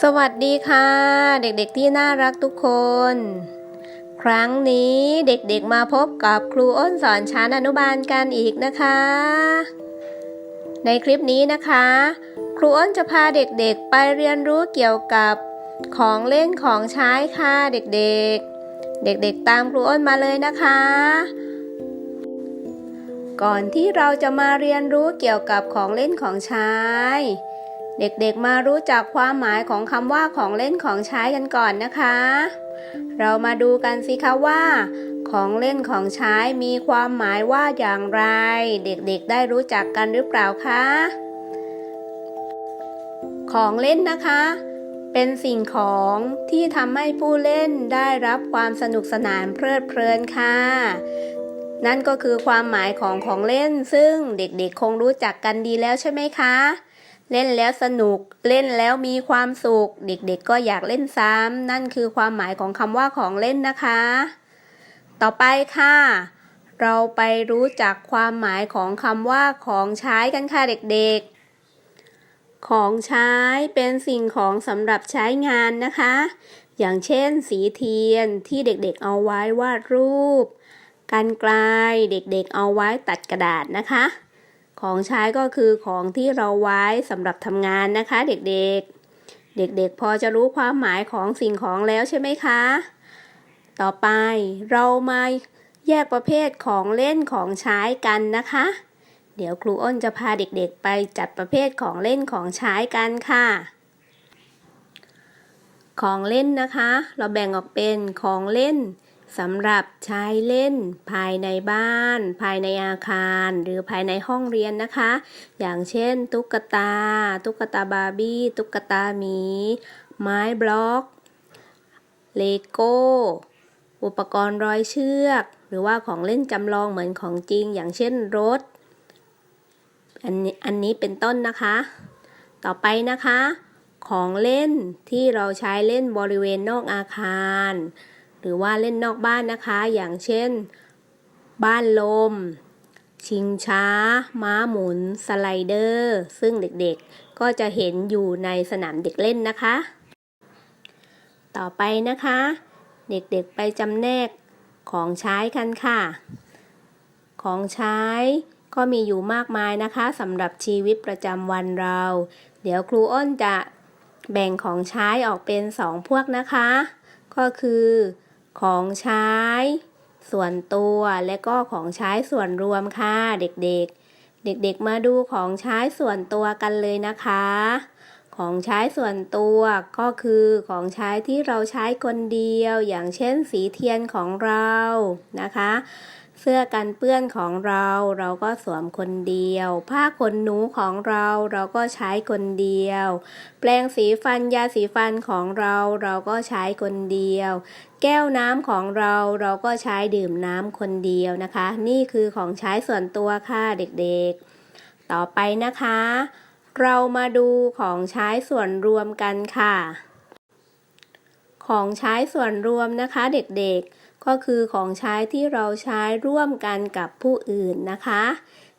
สวัสดีค่ะ เด็กๆที่น่ารักทุกคน ครั้งนี้เด็กๆมาพบกับครูอ้นสอนชั้นอนุบาลกันอีกนะคะ ในคลิปนี้นะคะ ครูอ้นจะพาเด็กๆไปเรียนรู้เกี่ยวกับของเล่นของใช้ค่ะเด็กๆ เด็กๆตามครูอ้นมาเลยนะคะ ก่อนที่เราจะมาเรียนรู้เกี่ยวกับของเล่นของใช้ เด็กๆมารู้จักความหมายของคำว่าของเล่นของใช้กันก่อนนะคะ เรามาดูกันสิคะว่า ของเล่นของใช้มีความหมายว่าอย่างไร เด็กๆได้รู้จักกันหรือเปล่าคะ ของเล่นนะคะ เป็นสิ่งของที่ทำให้ผู้เล่นได้รับความสนุกสนานเพลิดเพลินค่ะนั่นก็คือความหมายของของเล่นซึ่งเด็กๆคงรู้จักกันดีแล้วใช่ไหมคะ เล่นแล้วสนุก เล่นแล้วมีความสุข เด็กๆก็อยากเล่นซ้ำ นั่นคือความหมายของคำว่าของเล่นนะคะ ต่อไปค่ะ เราไปรู้จักความหมายของคำว่าของใช้กันค่ะเด็กๆ ของใช้เป็นสิ่งของสำหรับใช้งานนะคะ อย่างเช่น สีเทียนที่เด็กๆเอาไว้วาดรูป กันไกลเด็กๆเอาไว้ตัดกระดาษนะคะ ของใช้ก็คือของที่เราไว้สำหรับทำงานนะคะ เด็กๆ เด็กๆ พอจะรู้ความหมายของสิ่งของแล้วใช่ไหมคะ ต่อไปเรามาแยกประเภทของเล่นของใช้กันนะคะ เดี๋ยวครูอ้นจะพาเด็กๆ ไปจัดประเภทของเล่นของใช้กันค่ะ ของเล่นนะคะ เราแบ่งออกเป็นของเล่น สำหรับใช้เล่นภายในบ้าน ภายในอาคาร หรือภายในห้องเรียนนะคะ อย่างเช่น ตุ๊กตา ตุ๊กตาบาร์บี้ ตุ๊กตาหมี ไม้บล็อก เลโก้ อุปกรณ์ร้อยเชือก หรือว่าของเล่นจำลองเหมือนของจริง อย่างเช่นรถ อันนี้อันนี้เป็นต้นนะคะ ต่อไปนะคะ ของเล่นที่เราใช้เล่นบริเวณนอกอาคาร หรือว่าเล่นนอกบ้านนะคะ อย่างเช่น บ้านลม ชิงช้า ม้าหมุน สไลเดอร์ ซึ่งเด็กๆ ก็จะเห็นอยู่ในสนามเด็กเล่นนะคะ ต่อไปนะคะ เด็กๆไปจำแนกของใช้กันค่ะ ของใช้ก็มีอยู่มากมายนะคะสำหรับชีวิตประจำวันเรา เดี๋ยวครูอ้นจะแบ่งของใช้ออกเป็นสองพวกนะคะ ก็คือ ของใช้ ส่วนตัวและก็ของใช้ส่วนรวมค่ะเด็กๆ เด็กๆ มาดูของใช้ส่วนตัวกันเลยนะคะ ของใช้ส่วนตัวก็คือของใช้ที่เราใช้คนเดียว อย่างเช่นสีเทียนของเรานะคะ เสื้อกันเปื้อนของเราเราก็สวมคนเดียว ผ้าขนหนูของเราเราก็ใช้คนเดียว แปรงสีฟันยาสีฟันของเราเราก็ใช้คนเดียว แก้วน้ำของเราเราก็ใช้ดื่มน้ำคนเดียวนะคะ นี่คือของใช้ส่วนตัวค่ะเด็กๆ ต่อไปนะคะ เรามาดูของใช้ส่วนรวมกันค่ะ ของใช้ส่วนรวมนะคะเด็กๆ ก็คือของใช้ที่เราใช้ร่วมกันกับผู้อื่นนะคะ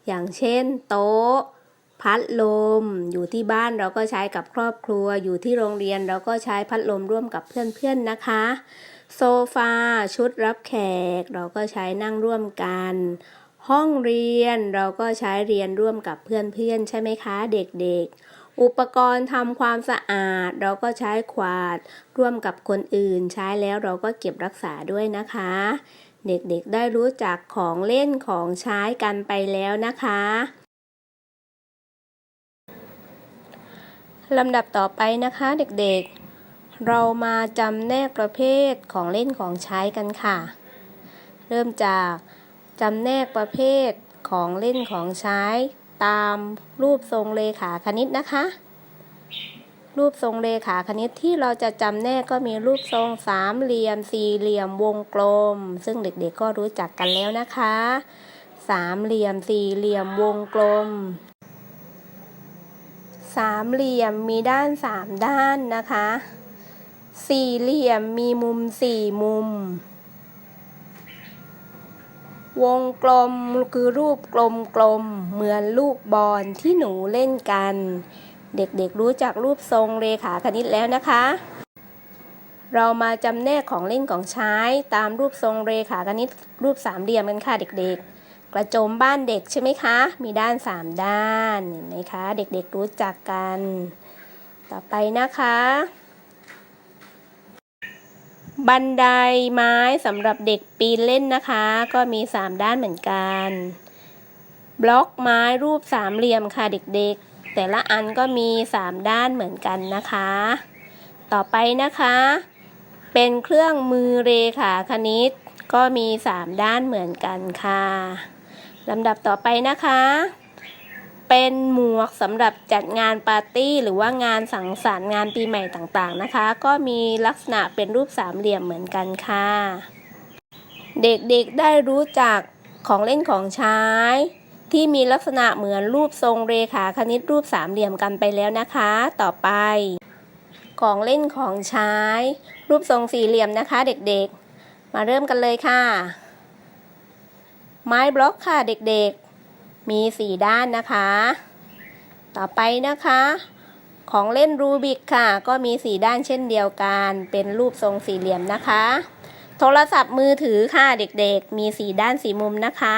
อย่างเช่น โต๊ะ พัดลม อยู่ที่บ้านเราก็ใช้กับครอบครัว อยู่ที่โรงเรียนเราก็ใช้พัดลมร่วมกับเพื่อนๆนะคะ โซฟาชุดรับแขก เราก็ใช้นั่งร่วมกัน ห้องเรียนเราก็ใช้เรียนร่วมกับเพื่อนๆใช่ไหมคะ เด็กๆ อุปกรณ์ทำความสะอาด เราก็ใช้ขวาด ร่วมกับคนอื่น ใช้แล้วเราก็เก็บรักษาด้วยนะคะ เด็กๆได้รู้จักของเล่นของใช้กันไปแล้วนะคะลำดับต่อไปนะคะเด็กๆ เรามาจำแนกประเภทของเล่นของใช้กันค่ะ เริ่มจากจำแนกประเภทของเล่นของใช้ ตามรูปทรงเลขาคณิตนะคะ รูปทรงเลขาคณิตที่เราจะจำแนกก็มีรูปทรงสามเหลี่ยม สี่เหลี่ยมวงกลม ซึ่งเด็กๆก็รู้จักกันแล้วนะคะ สามเหลี่ยม สี่เหลี่ยมวงกลมสามเหลี่ยมมีด้านสามด้านนะคะ สี่เหลี่ยมมีมุมสี่มุม วงกลมคือรูปกลมกลมๆเหมือนลูกบอลที่หนูเล่นกัน เด็กๆรู้จักรูปทรงเรขาคณิตแล้วนะคะ เรามาจำแนกของเล่นของใช้ตามรูปทรงเรขาคณิตรูปสามเหลี่ยมกันค่ะเด็กๆ กระโจมบ้านเด็กใช่ไหมคะ มีด้านสามด้านเห็นไหมคะ เด็กๆรู้จักกัน ต่อไปนะคะ บันไดไม้สำหรับเด็กปีนเล่นนะคะ ก็มี 3 ด้านเหมือนกัน บล็อกไม้รูปสามเหลี่ยมค่ะเด็กๆ แต่ละอันก็มี 3 ด้านเหมือนกันนะคะ ต่อไปนะคะ เป็นเครื่องมือเรขาคณิต ก็มี 3 ด้านเหมือนกันค่ะลำดับต่อไปนะคะ เป็นหมวกสำหรับจัดงานปาร์ตี้ หรือว่างานสังสรรค์งานปีใหม่ต่างๆนะคะ ก็มีลักษณะเป็นรูปสามเหลี่ยมเหมือนกันค่ะ เด็กๆได้รู้จักของเล่นของใช้ ที่มีลักษณะเหมือนรูปทรงเรขาคณิตรูปสามเหลี่ยมกันไปแล้วนะคะ ต่อไป ของเล่นของใช้ รูปทรงสี่เหลี่ยมนะคะเด็กๆ มาเริ่มกันเลยค่ะ ไม้บล็อกค่ะเด็กๆ มีสี่ด้านนะคะ ต่อไปนะคะ ของเล่นรูบิกค่ะ ก็มีสี่ด้านเช่นเดียวกัน เป็นรูปทรงสี่เหลี่ยมนะคะ โทรศัพท์มือถือค่ะเด็กๆ มีสี่ด้านสี่มุมนะคะ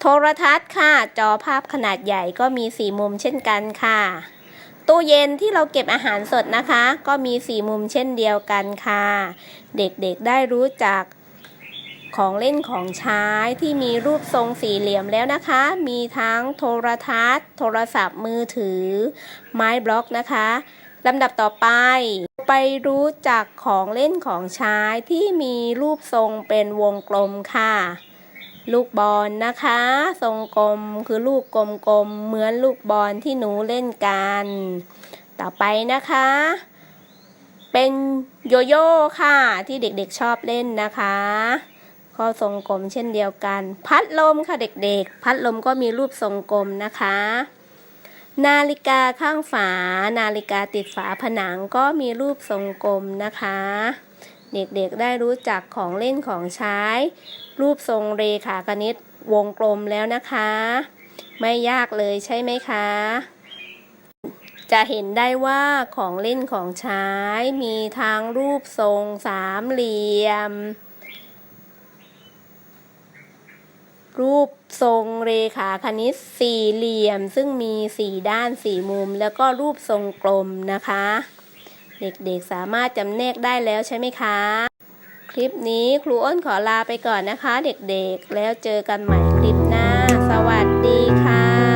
โทรทัศน์ค่ะ จอภาพขนาดใหญ่ก็มีสี่มุมเช่นกันค่ะตู้เย็นที่เราเก็บอาหารสดนะคะ ก็มีสี่มุมเช่นเดียวกันค่ะ เด็กๆได้รู้จัก ของเล่นของใช้ที่มีรูปทรงสี่เหลี่ยมแล้วนะคะ มีทั้งโทรทัศน์ โทรศัพท์มือถือ ไม้บล็อกนะคะลำดับต่อไป ไปรู้จักของเล่นของใช้ที่มีรูปทรงเป็นวงกลมค่ะ ลูกบอลนะคะ ทรงกลมคือลูกกลมๆเหมือนลูกบอลที่หนูเล่นกัน ต่อไปนะคะ เป็นโยโย่ค่ะที่เด็กๆชอบเล่นนะคะ ก็ทรงกลมเช่นเดียวกัน พัดลมค่ะเด็กๆ พัดลมก็มีรูปทรงกลมนะคะ นาฬิกาข้างฝา นาฬิกาติดฝาผนังก็มีรูปทรงกลมนะคะ เด็กๆได้รู้จักของเล่นของใช้ รูปทรงเรขาคณิตวงกลมแล้วนะคะ ไม่ยากเลยใช่ไหมคะ จะเห็นได้ว่าของเล่นของใช้มีทั้งรูปทรงสามเหลี่ยม รูปทรงเรขาคณิตสี่เหลี่ยม ซึ่งมีสี่ด้านสี่มุม แล้วก็รูปทรงกลมนะคะ เด็กๆสามารถจำแนกได้แล้วใช่ไหมคะ คลิปนี้ครูอ้นขอลาไปก่อนนะคะ เด็กๆ แล้วเจอกันใหม่คลิปหน้า สวัสดีค่ะ